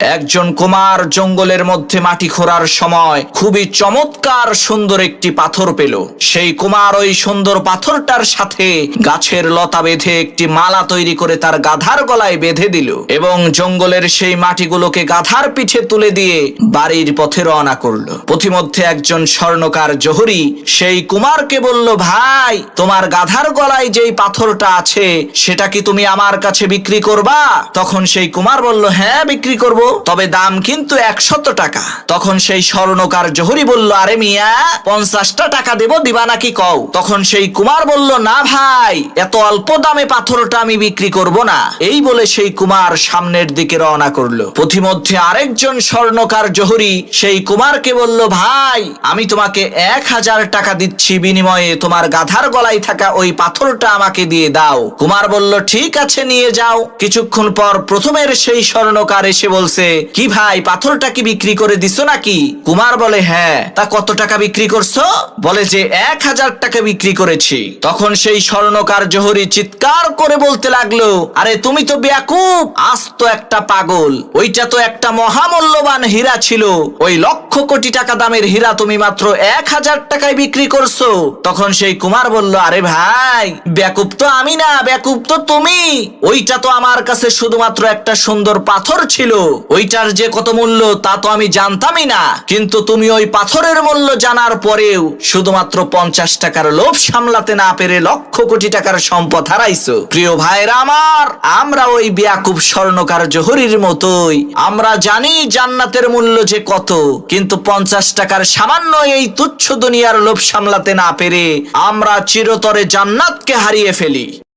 একজন কুমার জঙ্গলের মধ্যে মাটি খোঁড়ার সময় খুবই চমৎকার সুন্দর একটি পাথর পেল। সেই কুমার ওই সুন্দর পাথরটার সাথে গাছের লতা বেঁধে একটি মালা তৈরি করে তার গাধার গলায় বেঁধে দিল এবং জঙ্গলের সেই মাটিগুলোকে গাধার পিঠে তুলে দিয়ে বাড়ির পথে রওনা করল। পথিমধ্যে একজন স্বর্ণকার জহুরি সেই কুমারকে বলল, ভাই, তোমার গাধার গলায় যেই পাথরটা আছে, সেটা কি তুমি আমার কাছে বিক্রি করবা? তখন সেই কুমার বলল হ্যাঁ বিক্রি করব। তবে দাম কিন্তু একশত টাকা। তখন সেই স্বর্ণকার জহুরি বলল, আরে মিয়া, পঞ্চাশটা টাকা দেব দিবা নাকি কও? তখন সেই কুমার বলল, না ভাই, এত অল্প দামে পাথরটা আমি বিক্রি করব না। এই বলে সেই কুমার সামনের দিকে রওনা করল। পথিমধ্যে আরেকজন স্বর্ণকার জহুরি সেই কুমারকে বলল, ভাই, আমি তোমাকে এক হাজার টাকা দিচ্ছি, বিনিময়ে তোমার গাধার গলায় থাকা ওই পাথরটা আমাকে দিয়ে দাও। কুমার বলল, ঠিক আছে, নিয়ে যাও। কিছুক্ষণ পর প্রথমের সেই স্বর্ণকার এসে বলছে কি ভাই, পাথরটা কি বিক্রি করে দিছো নাকি? কুমার বলে হ্যাঁ। তা কত টাকা বিক্রি করছ? বলে যে, এক হাজার টাকা বিক্রি করেছি। তখন সেই স্বর্ণকার জহরি চিৎকার করে বলতে লাগল, আরে, তুমি তো বেয়াকুব, আজ তো একটা পাগল। ওইটা তো একটা মহামূল্যবান হীরা ছিল। ওই লক্ষ কোটি টাকা দামের হীরা তুমি মাত্র এক হাজার টাকায় বিক্রি করছ। তখন সেই কুমার বলল, আরে ভাই বেকুব তো আমি না বেকুব তো তুমি। ওইটা তো আমার কাছে শুধুমাত্র একটা সুন্দর পাথর ছিল। ওইটার যে কত মূল্য তা তো আমি জানতামই না। কিন্তু তুমি ওই পাথরের মূল্য জানার পরেও শুধুমাত্র পঞ্চাশ টাকার লোভ সামলাতে না পেরে লক্ষ কোটি টাকার সম্পদ হারাইছো। প্রিয় ভাইরা আমার, আমরা ওই বিয়াকুব স্বর্ণকার জহরির মতোই। আমরা জানি জান্নাতের মূল্য যে কত, কিন্তু পঞ্চাশ টাকার সামান্য এই তুচ্ছ দুনিয়ার লোভ সামলাতে না পেরে আমরা চিরতরে জান্নাতকে হারিয়ে ফেলি।